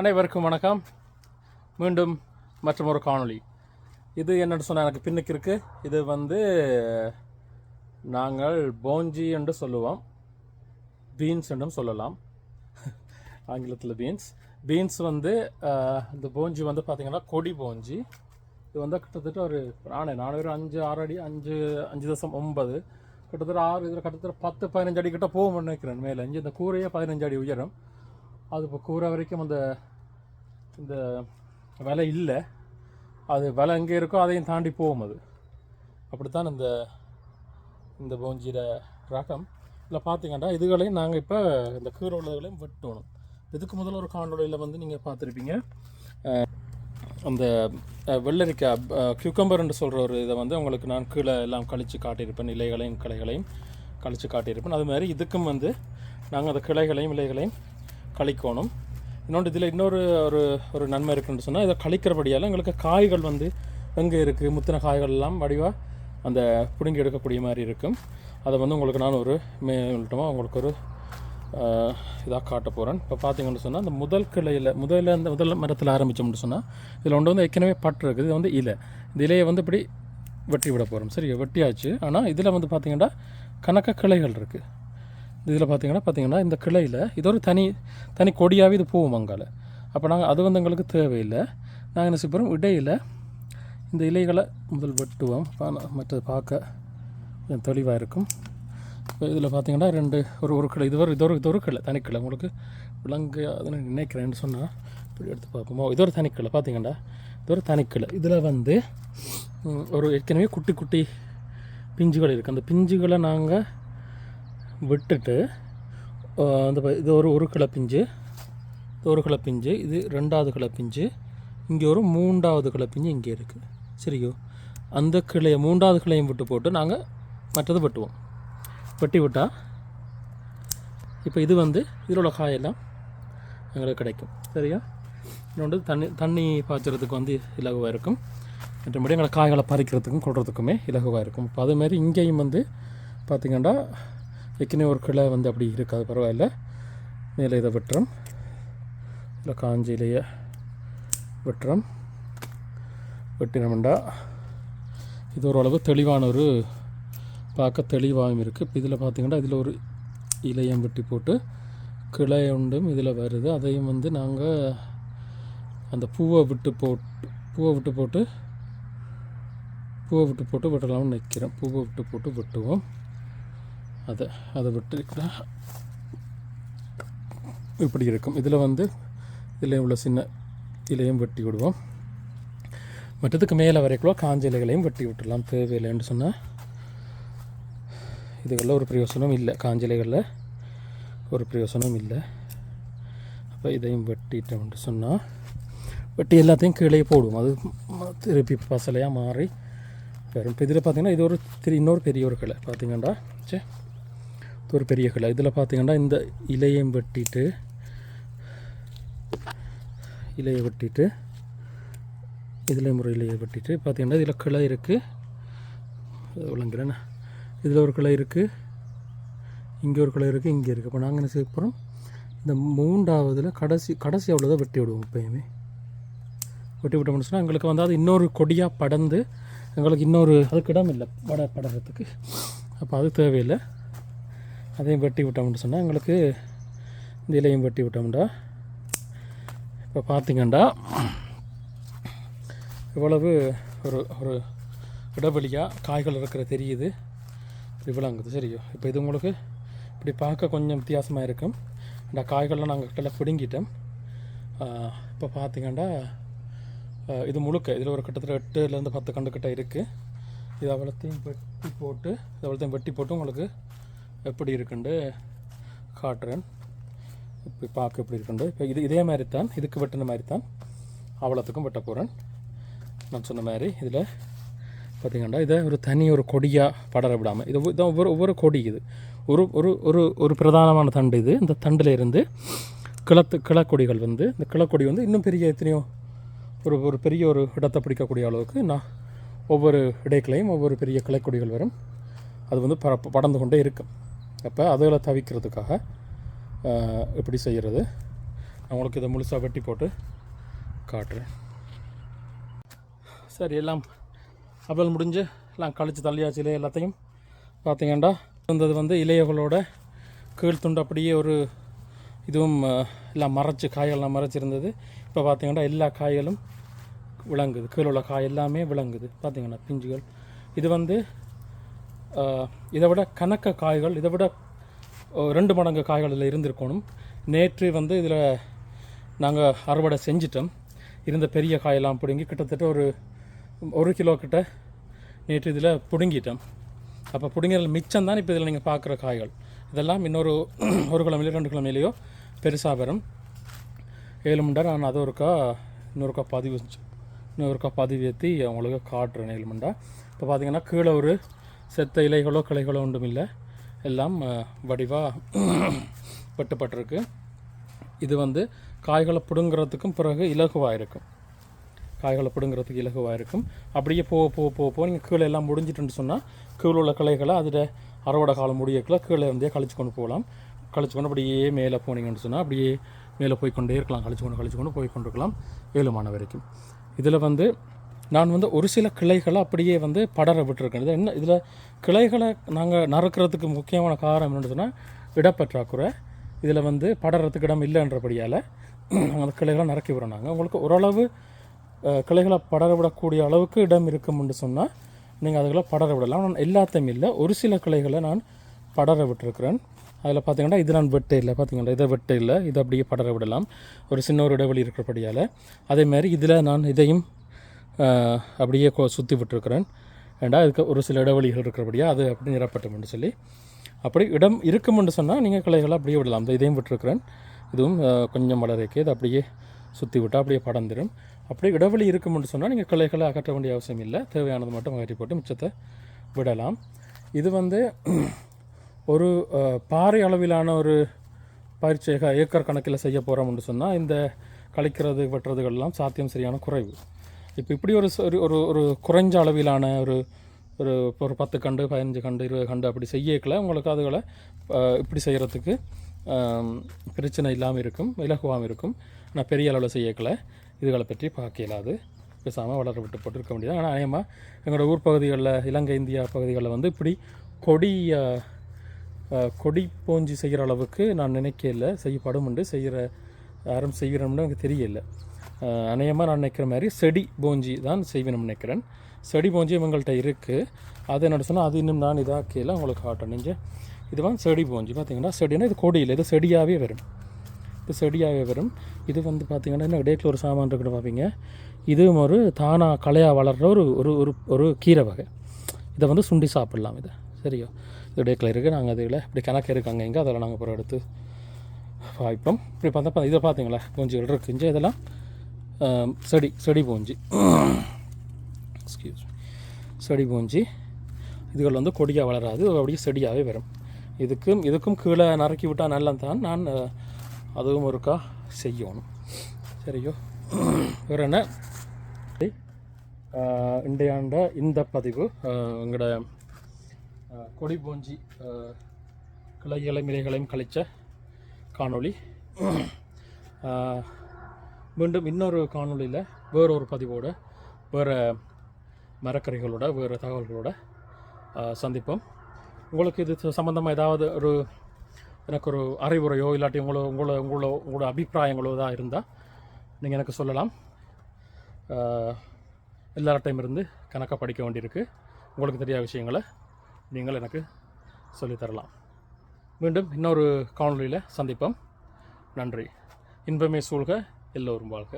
அனைவருக்கும் வணக்கம். மீண்டும் மற்றும் ஒரு காணொளி. இது என்னன்னு சொன்னால் எனக்கு பின்னுக்கு இருக்குது இது வந்து நாங்கள் போஞ்சி என்று சொல்லுவோம். பீன்ஸ் என்றும் சொல்லலாம். ஆங்கிலத்தில் பீன்ஸ். பீன்ஸ் வந்து இந்த போஞ்சி வந்து பார்த்திங்கன்னா கொடி போஞ்சி. இது வந்து கிட்டத்தட்ட ஒரு நானே நானே ஒரு அஞ்சு ஆறு அடி அஞ்சு அஞ்சு தசம் ஒன்பது. கிட்டத்தட்ட ஆறு இதில் கிட்டத்தட்ட பத்து பதினஞ்சு அடி கிட்ட போகும்னு நினைக்கிறேன் மேலே. இங்கே இந்த கூரையே பதினஞ்சு அடி உயரம். அது இப்போ கூற வரைக்கும் அந்த இந்த விலை இல்லை. அது விலை எங்கே இருக்கோ அதையும் தாண்டி போகும் அது. அப்படித்தான் இந்த இந்த போஞ்சிர ரகம். இதில் பார்த்தீங்கன்னா இதுகளையும் நாங்கள் இப்போ இந்த கீரை உள்ளதுகளையும் வெட்டணும். இதுக்கு முதல்ல ஒரு காணொலியில் வந்து நீங்கள் பார்த்துருப்பீங்க. அந்த வெள்ளரிக்காய் கியூக்கம்பர்ன்னு சொல்கிற ஒரு இதை வந்து உங்களுக்கு நான் கீழே எல்லாம் கழித்து காட்டியிருப்பேன். இலைகளையும் கிளைகளையும் கழித்து காட்டியிருப்பேன். அது மாதிரி இதுக்கும் வந்து நாங்கள் அந்த கிளைகளையும் இலைகளையும் கழிக்கணும். இன்னொன்று இதில் இன்னொரு ஒரு ஒரு நன்மை இருக்குன்னு சொன்னால் இதை கழிக்கிறபடியால் எங்களுக்கு காய்கள் வந்து எங்கே இருக்குது முத்தின காய்கள் எல்லாம் வடிவாக அந்த பிடுங்கி எடுக்கக்கூடிய மாதிரி இருக்கும். அதை வந்து உங்களுக்கு நான் ஒரு மேல்ட்டமாக உங்களுக்கு ஒரு இதாக காட்ட போகிறேன். இப்போ பார்த்தீங்கன்னு சொன்னால் அந்த முதல் கிளையில் முதல்ல அந்த முதல் மரத்தில் ஆரம்பித்தோம்னு சொன்னால் இதில் ஒன்று வந்து ஏற்கனவே பட்டு இருக்குது. இது வந்து இலை. இந்த இலையை வந்து இப்படி வெட்டி விட போகிறோம். சரி வெட்டியாச்சு. ஆனால் இதில் வந்து பார்த்திங்கன்னா கணக்க கிளைகள் இருக்குது. இதில் பார்த்தீங்கன்னா பார்த்தீங்கன்னா இந்த கிளையில் இது ஒரு தனி தனி கொடியாகவே இது போகும் அங்கால அப்போ நாங்கள் அது வந்து எங்களுக்கு தேவையில்லை. நாங்கள் என்ன செய்ய இடையில் இந்த இலைகளை முதல் வெட்டுவோம். மற்றது பார்க்க கொஞ்சம் தெளிவாக இருக்கும். இப்போ இதில் பார்த்தீங்கன்னா ரெண்டு ஒரு ஒரு கிளை. இது ஒரு இது ஒரு இது ஒரு கிளை தனிக்கிளை உங்களுக்கு விலங்கு அதுன்னு நினைக்கிறேன்னு சொன்னால் இப்படி எடுத்து பார்ப்போமோ? இது ஒரு தனிக்கிளை பார்த்தீங்கன்னா இது ஒரு தனிக்கிளை இதில் வந்து ஒரு ஏற்கனவே குட்டி குட்டி பிஞ்சுகள் இருக்குது அந்த பிஞ்சுகளை நாங்கள் விட்டுட்டு அந்த இது ஒரு ஒரு கிளை பிஞ்சு இது ஒரு கிளை பிஞ்சு இது ரெண்டாவது கிளை பிஞ்சு இங்கே ஒரு மூன்றாவது கிளை பிஞ்சு இங்கே இருக்குது சரியோ? அந்த கிளையை மூன்றாவது கிளையும் விட்டு போட்டு நாங்கள் மற்றது வெட்டுவோம். வெட்டி விட்டால் இப்போ இது வந்து இதில் உள்ள காயெல்லாம் எங்களுக்கு கிடைக்கும். சரியா? இன்னொன்று தண்ணி தண்ணி பாய்ச்சறதுக்கு வந்து இலகுவாக இருக்கும். மற்றபடி எங்களை காய்களை பறிக்கிறதுக்கும் கொள்றதுக்குமே இலகுவாக இருக்கும். இப்போ அதுமாரி இங்கேயும் வந்து பார்த்திங்கன்னா ஏற்கனவே ஒரு கிளை வந்து அப்படி இருக்காது பரவாயில்ல. மேலே இதை வெட்டுறோம். இல்லை காஞ்சிலேயே வெட்டுறோம். வெட்டினோம்டா. இது ஓரளவு தெளிவான ஒரு பார்க்க தெளிவாகவும் இருக்குது இப்போ இதில் பார்த்தீங்கன்னா இதில் ஒரு இலையம் வெட்டி போட்டு கிளை உண்டும் இதில் வருது. அதையும் வந்து நாங்கள் அந்த பூவை விட்டு போட்டு பூவை விட்டு போட்டு பூவை விட்டு போட்டு வெட்டலாம்னு நிற்கிறேன் பூவை விட்டு போட்டு வெட்டுவோம். அதை அதை விட்டுக்கிட்டா இப்படி இருக்கும். இதில் வந்து இதில் உள்ள சின்ன இலையும் வெட்டி விடுவோம். மற்றதுக்கு மேலே வரைக்கும் காஞ்ச இலைகளையும் வெட்டி விட்டுடலாம். தேவையில்லைன்னு சொன்னால் இதுகளில் ஒரு பிரயோசனம் இல்லை. காஞ்ச இலைகளில் ஒரு பிரயோசனம் இல்லை. அப்போ இதையும் வெட்டிட்டோம்னு சொன்னால் வெட்டி எல்லாத்தையும் கீழே போடுவோம். அது திருப்பி பசலையாக மாறி வரும். இப்போ இதில் பார்த்திங்கன்னா இது ஒரு திரு இன்னொரு பெரிய ஒரு கிளை. பார்த்திங்கண்டா? சே இது ஒரு பெரிய கிளை. இதில் பார்த்தீங்கன்னா இந்த இலையையும் வெட்டிட்டு இலையை வெட்டிட்டு இதில் ஒரு இலையை வெட்டிட்டு பார்த்தீங்கன்னா இதில் கிளை இருக்குது விளங்குறேன். இதில் ஒரு கிளை இருக்குது இங்கே ஒரு கிளை இருக்குது இங்கே இருக்குது இப்போ நாங்கள் என்ன செய்ய போகிறோம்? இந்த மூன்றாவதில் கடைசி கடைசி அவ்வளோதான் வெட்டி விடுவோம் எப்பயுமே. வெட்டி விட்டோம்னு சொன்னால் எங்களுக்கு வந்து அது இன்னொரு கொடியாக படர்ந்து எங்களுக்கு இன்னொரு அதுக்கு இடம் இல்லை பட படறதுக்கு அப்போ அது தேவையில்லை. அதையும் வெட்டி விட்டோம்னு சொன்னால் எங்களுக்கு இந்த இலையும் வெட்டி விட்டோம்டா. இப்போ பார்த்திங்கண்டா இவ்வளவு ஒரு ஒரு இடைவெளியாக காய்கள் இருக்கிற தெரியுது. இவ்வளோங்குது சரியோ? இப்போ இது உங்களுக்கு இப்படி பார்க்க கொஞ்சம் வித்தியாசமாக இருக்கும். இந்த காய்கள்லாம் நாங்கள் கிட்ட பிடுங்கிட்டோம். இப்போ பார்த்திங்கண்டா இது முழுக்க இதில் ஒரு கிட்டத்தட்ட எட்டுலேருந்து பத்து கண்டு கிட்ட இருக்குது இது அவ்வளோத்தையும் வெட்டி போட்டு இது அவ்வளோத்தையும் வெட்டி போட்டு உங்களுக்கு எப்படி இருக்குண்டு? காட்டுறேன். இப்போ பார்க்க எப்படி இருக்குண்டு? இப்போ இது இதே மாதிரி தான் இதுக்கு வெட்டின மாதிரி தான் அவ்வளோத்துக்கும் வெட்ட போகிறேன் நான் சொன்ன மாதிரி இதில் பார்த்தீங்கன்னா இதை ஒரு தனி ஒரு கொடியாக படர விடாமல் இது இதான் ஒவ்வொரு ஒவ்வொரு கொடி இது. ஒரு ஒரு ஒரு ஒரு பிரதானமான தண்டு இது. இந்த தண்டில் இருந்து கிளத்து கிளக்கொடிகள் வந்து இந்த கிளக்கொடி வந்து இன்னும் பெரிய எத்தனையோ ஒரு ஒரு பெரிய ஒரு இடத்தை பிடிக்கக்கூடிய அளவுக்கு நான் ஒவ்வொரு இடைக்கிளையும் ஒவ்வொரு பெரிய கிளைக்கொடிகள் வரும். அது வந்து ப படர்ந்து கொண்டே இருக்கும் அப்போ அதுகளை தவிக்கிறதுக்காக எப்படி செய்கிறது நான் உங்களுக்கு இதை முழுசாக வெட்டி போட்டு காட்டுறேன். சரி எல்லாம் அப்பல் முடிஞ்சு எல்லாம் கழிச்சு தள்ளியாச்சு இலைய எல்லாத்தையும். பார்த்தீங்கன்னா இருந்தது வந்து இலையகளோட கீழ் துண்டு அப்படியே ஒரு இதுவும் எல்லாம் மறைச்சு காயெல்லாம் மறைச்சிருந்தது. இப்போ பார்த்தீங்கன்னா எல்லா காய்களும் விளங்குது. கீழே உள்ள காய் எல்லாமே விளங்குது. பார்த்தீங்கன்னா பிஞ்சுகள். இது வந்து இதை விட கணக்க காய்கள் இதை விட ரெண்டு மடங்கு காய்கள் இதில் இருந்திருக்கணும். நேற்று வந்து இதில் நாங்கள் அறுவடை செஞ்சிட்டோம். இருந்த பெரிய காயெல்லாம் பிடுங்கி கிட்டத்தட்ட ஒரு ஒரு கிலோ கிட்ட நேற்று இதில் பிடுங்கிட்டோம். அப்போ பிடுங்கிறதுல மிச்சம் தான் இப்போ இதில் நீங்கள் பார்க்குற காய்கள். இதெல்லாம் இன்னொரு ஒரு கிழமையிலையோ ரெண்டு கிழமையிலையோ பெருசாக வரும். ஏழு மணி நான் அதை ஒருக்கா இன்னொருக்கா பதிவு இன்னொருக்கா பதிவு ஏற்றி அவங்களுக்கு காட்டுறேன் ஏழு மண்டா இப்போ பார்த்தீங்கன்னா கீழே ஒரு செத்த இலைகளோ கிளைகளோ ஒன்றும் இல்லை எல்லாம் வடிவாக வெட்டப்பட்டிருக்கு. இது வந்து காய்களை பிடுங்கிறதுக்கும் பிறகு இலகுவாக இருக்கும் காய்களை பிடுங்கிறதுக்கு இலகுவாக இருக்கும் அப்படியே போக போக போக போக நீங்கள் கீழே எல்லாம் முடிஞ்சிட்டுன்னு சொன்னால் கீழே உள்ள கிளைகளை அதில் அறுவடை காலம் முடியக்குள்ள கீழே இருந்தே கழிச்சு கொண்டு போகலாம். கழிச்சு கொண்டு அப்படியே மேலே போனீங்கன்னு சொன்னால் அப்படியே மேலே போய் கொண்டே இருக்கலாம். கழிச்சு கொண்டு கழிச்சு கொண்டு போய் கொண்டு இருக்கலாம் ஏழு மாணவரைக்கும் வரைக்கும். இதில் வந்து நான் வந்து ஒரு சில கிளைகளை அப்படியே வந்து படர விட்டுருக்கேன். இது என்ன இதில் கிளைகளை நாங்கள் நறுக்கிறதுக்கு முக்கியமான காரணம் என்னன்னு சொன்னால் இடப்பற்றாக்குறை. இதில் வந்து படறதுக்கு இடம் இல்லைன்றபடியால் அந்த கிளைகளை நறுக்கி நாங்கள் உங்களுக்கு ஓரளவு கிளைகளை படர விடக்கூடிய அளவுக்கு இடம் இருக்கும்னு சொன்னால் நீங்கள் அதுகளை படர விடலாம். நான் எல்லாத்தையும் இல்லை ஒரு சில கிளைகளை நான் படர விட்டுருக்கிறேன். அதில் பார்த்தீங்கன்னா இது நான் வெட்ட இல்லை பார்த்தீங்கன்னா இதை வெட்டு இல்லை இதை அப்படியே படர விடலாம். ஒரு சின்ன ஒரு இடைவெளி இருக்கிறபடியால். அதே மாதிரி இதில் நான் இதையும் அப்படியே சுற்றி விட்டுருக்கிறேன். ஏண்டா இதுக்கு ஒரு சில இடைவெளிகள் இருக்கிறபடியாக அது அப்படி நிரப்பட்டோம்னு சொல்லி. அப்படி இடம் இருக்கும்னு சொன்னால் நீங்கள் கிளைகளை அப்படியே விடலாம். அந்த இதையும் விட்டுருக்கிறேன். இதுவும் கொஞ்சம் வளரக்கே இது அப்படியே சுற்றி விட்டால் அப்படியே படந்துடும் அப்படியே இடைவெளி இருக்கும்னு சொன்னால் நீங்கள் கிளைகளை அகற்ற வேண்டிய அவசியம் இல்லை. தேவையானது மட்டும் அகற்றி போட்டு மிச்சத்தை விடலாம். இது வந்து ஒரு பாறை அளவிலான ஒரு பயிற்சியாக ஏக்கர் கணக்கில் செய்ய போகிறோம்னு சொன்னால் இந்த கழிக்கிறது வெட்டுறதுகள்லாம் சாத்தியம் சரியான குறைவு. இப்போ இப்படி ஒரு ஒரு ஒரு குறைஞ்ச அளவிலான ஒரு ஒரு ஒரு பத்து கண்டு பதினஞ்சு கண்டு இருபது கண்டு அப்படி செய்யக்கல உங்களுக்கு அதுகளை இப்படி செய்கிறதுக்கு பிரச்சனை இல்லாமல் இருக்கும் இலகுவாகவும் இருக்கும். ஆனால் பெரிய அளவில் செய்யக்கல இதுகளை பற்றி பார்க்க இயலாது பேசாமல் வளர விட்டு போட்டு இருக்க முடியாது ஆனால் அநேகமாக எங்களோட ஊர் பகுதிகளில் இலங்கை இந்தியா பகுதிகளில் வந்து இப்படி கொடி கொடி போஞ்சி செய்கிற அளவுக்கு நான் நினைக்கல செய்யப்படும் உண்டு. செய்கிற யாரும் செய்கிறோம்னு எனக்கு தெரியல அநேகமாக நான் நினைக்கிற மாதிரி செடி போஞ்சி தான் செய்வேணும்னு நினைக்கிறேன். செடி போஞ்சி இவங்கள்ட்ட இருக்குது அது என்னோட சொன்னால் அது இன்னும் நான் இதாக கீழே உங்களுக்கு காட்டணும் நீங்கள் இது வந்து செடி போஞ்சி. பார்த்தீங்கன்னா செடினா இது கொடியில் இது செடியாகவே வரும். இது செடியாகவே வரும். இது வந்து பார்த்தீங்கன்னா என்ன டேக்கில் ஒரு சாமான் இருக்குன்னு பார்ப்பீங்க இதுவும் ஒரு தானாக களையாக வளர்கிற ஒரு ஒரு ஒரு ஒரு கீரை வகை. இதை வந்து சுண்டி சாப்பிட்லாம் இதை. சரியோ? இது டேக்கில் இருக்குது நாங்கள் அதில் இப்படி கணக்கு இருக்காங்க எங்கே அதெல்லாம் நாங்கள் அப்புறம் எடுத்து. வாய்ப்போம். இப்படி பார்த்தா இதை பார்த்தீங்களா? கொஞ்சம் இருக்குஞ்சு இதெல்லாம் ஆம், செடி செடி எக்ஸ்கியூஸ் செடி பூஞ்சி இதுகள் வந்து கொடியாக வளராது அப்படியே செடியாகவே வரும். இதுக்கும் இதுக்கும் கீழே நறுக்கி விட்டால் நல்லது தான் நான் அதுவும் ஒருக்கா செய்யணும். சரியோ? வேறு என்ன? இன்றையாண்ட இந்த பதிவு எங்களோட கொடி பூஞ்சி கிளைகளை கிளைகளையும் கழித்த கழிச்ச காணொளி. மீண்டும் இன்னொரு காணொலியில் வேற ஒரு பதிவோட வேறு மரக்கறிகளோட வேறு தகவல்களோட சந்திப்போம். உங்களுக்கு இது சம்மந்தமாக ஏதாவது ஒரு எனக்கு ஒரு அறிவுரையோ இல்லாட்டி உங்களோ உங்களோட உங்களோட உங்களோட அபிப்பிராயங்களோ தான் இருந்தால் நீங்கள் எனக்கு சொல்லலாம். எல்லார்ட்டையும் இருந்து கணக்காக படிக்க வேண்டியிருக்கு. உங்களுக்கு தெரியாத விஷயங்களை நீங்கள் எனக்கு சொல்லித் தரலாம். மீண்டும் இன்னொரு காணொலியில் சந்திப்போம். நன்றி. இன்பமே சூழ்க. எல்லோரும் வாழ்க.